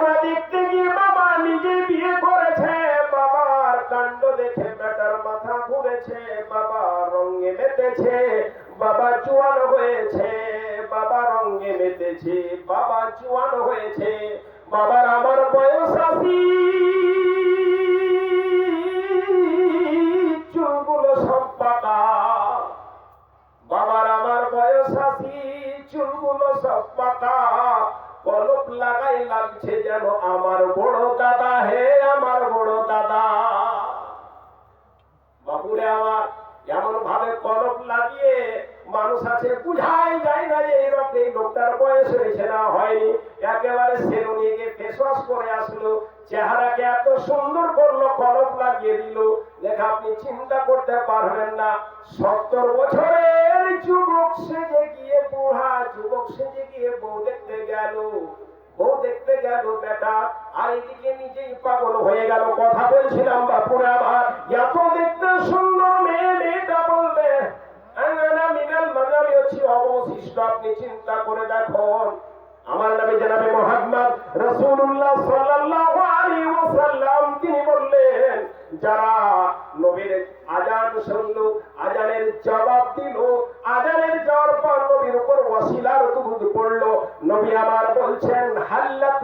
বউরা দেখতে গিয়ে বাবা নিজে বিয়ে করেছে, বাবার কাণ্ড দেখে বেটার মাথা ঘুরেছে, বাবা রঙে মেতেছে, বাবা চুয়ান হয়েছে, বাবা রঙে মেতেছে, বাবা চুয়ান হয়েছে, বাবার আমার বয়স লাগছে যেন আমার বড় দাদা, হে আমার বড় দাদা। বাপুরে আমার এমন ভাবে কলপ লাগিয়ে মানুষ আছে, বুঝাই যায় না যে এইরকম এই লোকটার বয়স হয়েছে না হয়নি। একেবারে সেলুনিকে ফেস ওয়াশ করে আসলো, চেহারাকে এত সুন্দর করল, কলপ লাগিয়ে দিল। দেখা আপনি চিন্তা করতে পারবেন না, সত্তর বছরের যুবক সেজে গিয়ে, বুড়া যুবক সেজে গিয়ে বউ দেখতে গেল। বউ দেখতে গেল বেটা, আর এদিকে নিজেই পাগল হয়ে গেল, কথা বলছিলাম বাপুরে আবার। এত দেখতে সুন্দর মেয়ে, মেয়েটা বলবে অবশিষ্ট করে দেখুন। আমার নামে জানাবে মোহাম্মদ রসুল্লাহ সাল্লাল্লাহু আলাইহি ওয়াসাল্লাম, তিনি বললেন, যারা নবীর আজান শুনলো, আজানের জবাব দিল, আজানের যাওয়ার পর নবীর উপর ওয়াসিলার দুরুদ পড়ল। নবী আমার বলছেন, হাল্লাত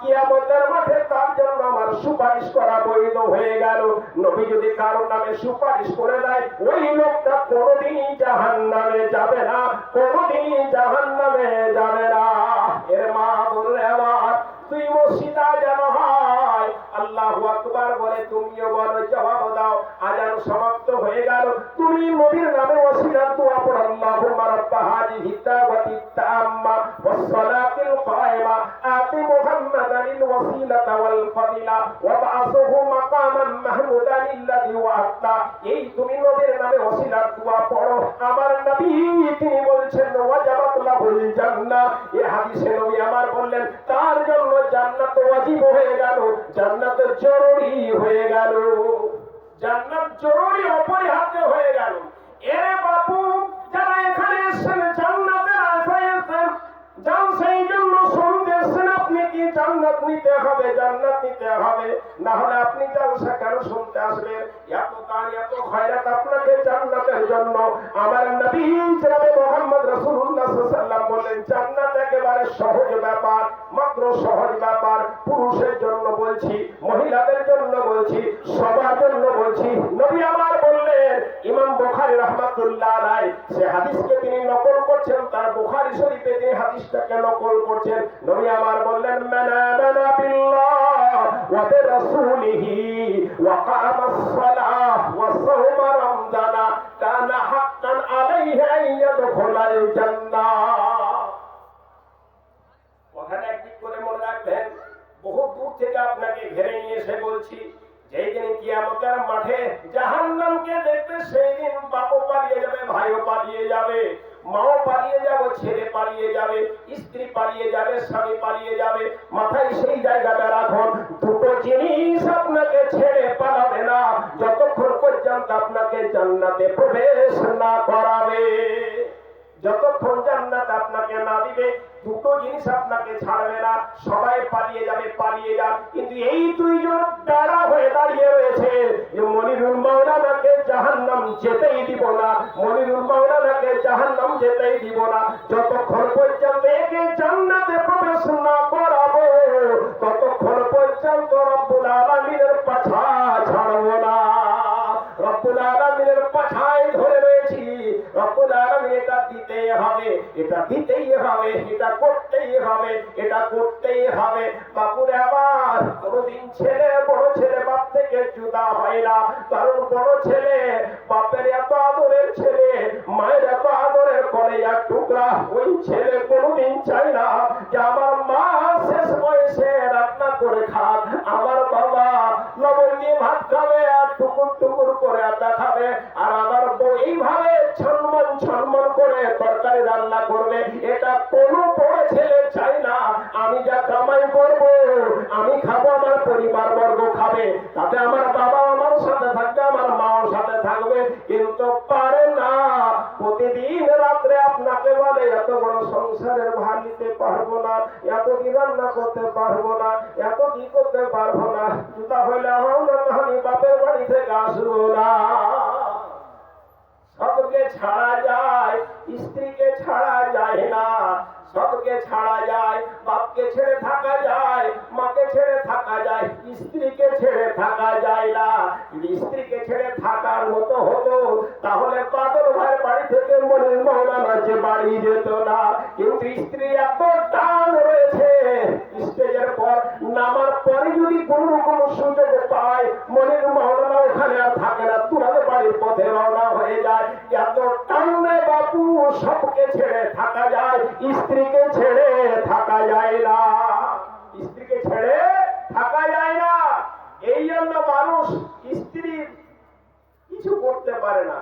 কিয়ামতের মাঠে তার জন্য আমার সুপারিশ করা বৈধ হয়ে গেল। নবী যদি কারোর নামে সুপারিশ করে দেয়, ওই লোকটা কোনোদিনই জাহান্নামে যাবে না, কোনোদিনই যাবে না। এর মা বললে আমার তুই মসজিদা যেন আকবার বলে, তুমিও বলো জবাব দাও, আজান সমাপ্ত হয়ে গেল। তুমি নবীর নামে ওসিলাত দোয়া পড়ো, আল্লাহুম্মা রাব্ব হাদিহি দাওয়াতি তাম্মা ওয়াস সালাতিল কায়মা, আতি মুহাম্মাদানিল ওয়াসিলাতা ওয়াল ফাদিলা ওয়াবআসহু মাকামান মাহমুদান আল্লাযী ওয়া'আতা এই তুমি নবীর নামে ওসিলাত দোয়া পড়ো। আমার নবী তিনি বলছেন, ওয়াজাবাত লাহুল জান্নাহ। এই হাদিসে নবী আমার জান্নাত ওয়াজিব হয়ে গেল জান্নাত জরুরি হয়ে গেল। জান্নাত জরুরি অপরিহার্য হয়ে গেল। এরে বাপু, যারা এখানে এসেছেন, জান্নাতের আশায় এসেছেন, যাও সেই জান্নাত নিতে হবে, জান্নাত নিতে হবে। না হলে আপনি জালসা কেন শুনতে আসবেন? এত দান, এত খয়রাত আপনাকে জান্নাতের জন্য। আমার নবী জনাবে মোহাম্মদ রাসূলুল্লাহ সাল্লাল্লাহু বললেন, জান্নাত একেবারে সহজ ব্যাপার, মাত্র সহজ ব্যাপার। পুরুষের জন্য বলছি, মহিলাদের জন্য বলছি, সবার জন্য বলছি, নবী আমার বললেন ইমাম বুখারী রাহমাতুল্লাহ আলাই সে হাদিসকে তিনি নকল করছেন, তার বুখারী শরীফে তিনি হাদিসটাকে নকল করছেন, নবী আমার বললেন, মানা মানা বিল্লাহ ওয়া ওয়া সালাহ ওয়া কানা হাক্কান আলাইহি আন ইয়াদখুলাল জান্নাহ একদিক করে মনে রাখবেন, বহু দূর থেকে আপনাকে ঘেরে নিয়ে এসে বলছি, যেই দিন কিয়ামতের মাঠে জাহান্নামকে দেখবে সেই দিন বাপও পালিয়ে যাবে, ভাইও পালিয়ে যাবে, মাও পালিয়ে যাবে, ছেলে পালিয়ে যাবে, স্ত্রী পালিয়ে যাবে, স্বামী পালিয়ে যাবে। মাথায় সেই জায়গাটা রাখুন, দুটো জিনিস আপনাকে ছেড়ে পালাবে না। যতক্ষণ পর্যন্ত আপনাকে জান্নাতে প্রবেশ না করাবে। যতক্ষণ জান্নাত আপনাকে না দিবে, দুটো জিনিস আপনাকে ছাড়বে না। সবাই পালিয়ে যাবে, পালিয়ে যান কিন্তু এই দুইজন দাঁড়া হয়ে দাঁড়িয়ে রয়েছে। যে মনিরুল মাওলানাকে জাহান্নাম যেতেই দিব না, মনিরুল মাওলানাকে জাহান্নাম যেতেই দিব না। যতক্ষণ পর্যন্ত একে জান্নাতে প্রবেশ না করাবো হবে, এটা দিতেই হবে, এটা করতেই হবে, এটা করতেই হবে। বাপুরে আবার, কোনদিন ছেলে, বড় ছেলে বাপ থেকে জুদা হয় না। কারণ বড় ছেলে, বাপের এত আদরের ছেলে, মায়ের এত আদরের করে এক টুকরা, ওই ছেলে কোনদিন চায় না যে আমার মা শেষ বয়সে রান্না করে খাক। আমার বাবা লবণ দিয়ে ভাত খাবে আর টুকুর টুকুর করে আটা খাবে আর আমার বউ এইভাবে ছলমল ছলমল করে তরকারি রান্না করবে। এটা কোনো বড় ছেলে চাই না। আমি যা কামাই করব, আমি খাব, আমার পরিবার বর্গ খাবে। তাতে আমার বাবা আমার সাথে থাকবে, আমার মাও সাথে থাকবে। কিন্তু বলে এত বড় সংসারের ভার নিতে পারব না, এত কি রান্না করতে পারব না, এত কি করতে পারব না? তাহলে আমি বাপের বাড়ি থেকে আসব না। সবকে ছাড়া যায়, স্ত্রীকে ছাড়া যায় না। সবকে ছাড়া যায়, বাপকে ছেড়ে থাকা যায়, মাকে ছেড়ে থাকা যায়, স্ত্রীকে ছেড়ে থাকা যায় না। মনের বাড়ি যেত না। কিন্তু স্ত্রী এত টান রয়েছে, স্টেজের পর নামার পরে যদি কোন রকম সুযোগ পায়, মনের মৌলানা ওখানে আর থাকে না তুরাদের বাড়ির পথে রওনা হয়ে যায়। এত টানে বাপু সবকে ছেড়ে থাকা যায়, স্ত্রীকে ছেড়ে থাকা যায় না। স্ত্রীকে ছেড়ে থাকা যায় না। এই জন্য মানুষ স্ত্রীর কিছু করতে পারে না।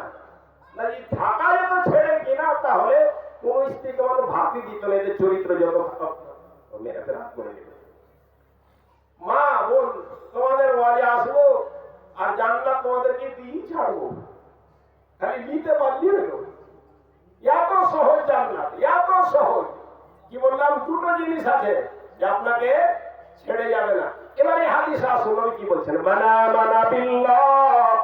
থাকা যেত ছেড়ে তাহলে কোন স্ত্রীকে মানুষ ভাবি দিত না, এদের চরিত্র যত মা, বোন, তোমাদের ওয়াজে আসব আর জানলাম তোমাদেরকে দিয়ে ছাড়বো। খালি নিতে পারলি হলো এত সহজ জানলাম, এত সহজ। কি বললাম? দুটো জিনিস আছে যে আপনাকে ছেড়ে যাবে না। এবারে হাদিস নবী কি বলছেন? মানা মানা বিল্লাহ।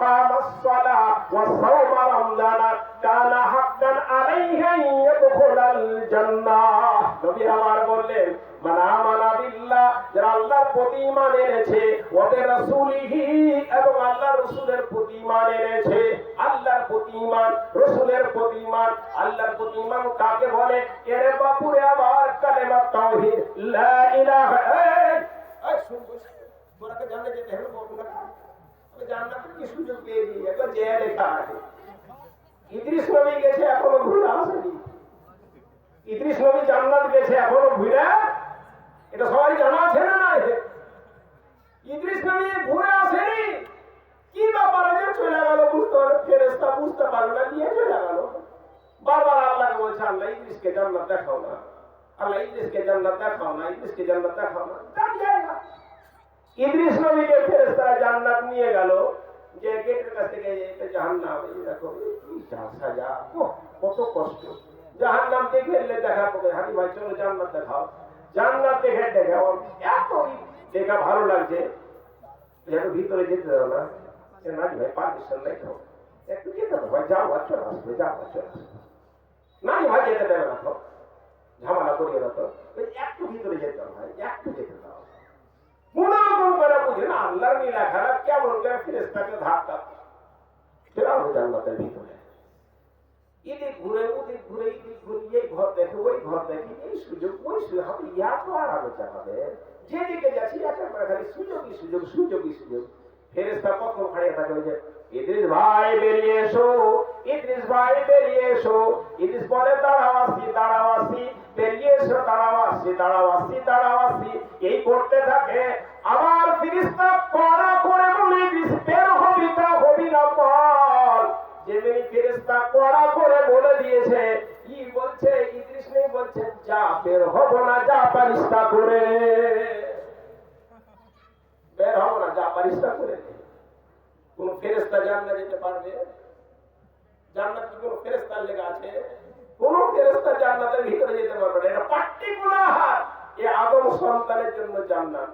কামাস সালাহ ওয়া সাওমা রমজান কানা হাক্কান আলাইহি আন ইয়াদখুলাল জান্নাহ নবী আমার বললেন, মানা মানা বিল্লাহ, যারা আল্লাহর প্রতি ঈমান এনেছে ওয়া বিরাসূলিহি এবং আল্লাহ রাসূলের প্রতি ঈমান এনেছে। আল্লাহর প্রতি ঈমান, রাসূলের প্রতি ঈমান, আল্লাহর প্রতি ঈমান কাকে বলে? এরে বাপুরে আবার কালেমা তাওহীদ, লা ইলাহা এই এই, শুন বস তোরাকে জানতে যেতে হবে বলব আমি জান্নাতে কি সুযোগ পেয়েছি একবার যে লেখা আছে ইদ্রিস নবী গেছে, এখনও ঘুরে আসেনি। ইদ্রিস নবী জান্নাত গেছে, এখনও ঘুরে এটা সবাই জানা আছে না না ইদ্রিস নবী ঘুরে আসেনি? কি ব্যাপার আছে চলে গেল বুঝতে পারল? ফেরেস্তা বুঝতে পারল না, নিয়ে চলে গেল। বারবার আল্লাহকে বলছে, আল্লাহ ইদ্রিসকে জান্নাত দেখাও না। আল্লাহ ইদ্রিসকে জান্নাত দেখাও না, ইদ্রিসকে জান্নাত দেখাও না। জান যায়গা ইদ্রিস নবীকে ফেরেস্তারা জান্নাত নিয়ে গেল যে গেটের কাছ থেকে এটা জাহান্নাম এই দেখো কি যা- সাজা ওহ, কত কষ্ট জাহান্নাম দেখে এলে দেখা পড়ে হানি ভাই চলো জান্নাত দেখাও জান্নাত দেখে দেখাও এত দেখা ভালো লাগছে যেন ভিতরে যেতে দাও না সে না ভাই পারমিশন নাই তো একটু যেতে দাও ভাই যাও আর চলে আসবে যাও আর চলে আসবে না ভাই যেতে দেবে না তো ঝামেলা করিয়ে না তো ওই একটু ভিতরে যেতে দাও ভাই একটু যেতে দাও না আল্লাহর নীলা খারাপ কেমন করে ফেরেস্তাকে ধাক্কা ফেরাও জান্নাতের ভিতরে। এদিক ঘুরে ওদিক ঘুরে এদিক ঘুরে এই ঘর দেখে, ওই ঘর দেখে এই সুযোগ, ওই সুযোগ ইয়া তো আর আলোচনা হবে। যেদিকে যাচ্ছি একেবারে খালি সুযোগই সুযোগ সুযোগই সুযোগ। ফেরেস্তা কখন খাড়িয়ে থাকে ওই যে, ইদ্রিস ভাই, বেরিয়ে এসো, ইদ্রিস ভাই, বেরিয়ে এসো। ইদ্রিস বলে, দাঁড়াও আসি দাঁড়াও আসি বেরিয়ে এসো, দাঁড়াও আসি দাঁড়াও আসি দাঁড়াও আসি এই করতে থাকে আবার ফিরিস্তা করে বলে বের হবি তা হবি না ফেরেস্তা করে বলে দিয়েছে কি বলছে বলছে, যা বের হব না, যা পারিস তা করে। বের হব না, যা পারিস তা করে। কোন ফেরেস্তা যেতে পারবে? জান্নাত কোন ফেরেস্তার লেগে আছে? কোন ফেরেস্তা জান্নাতের ভিতরে যেতে পারবে না। এটা পার্টিকুলার এ আদম সন্তানের জন্য জান্নাত।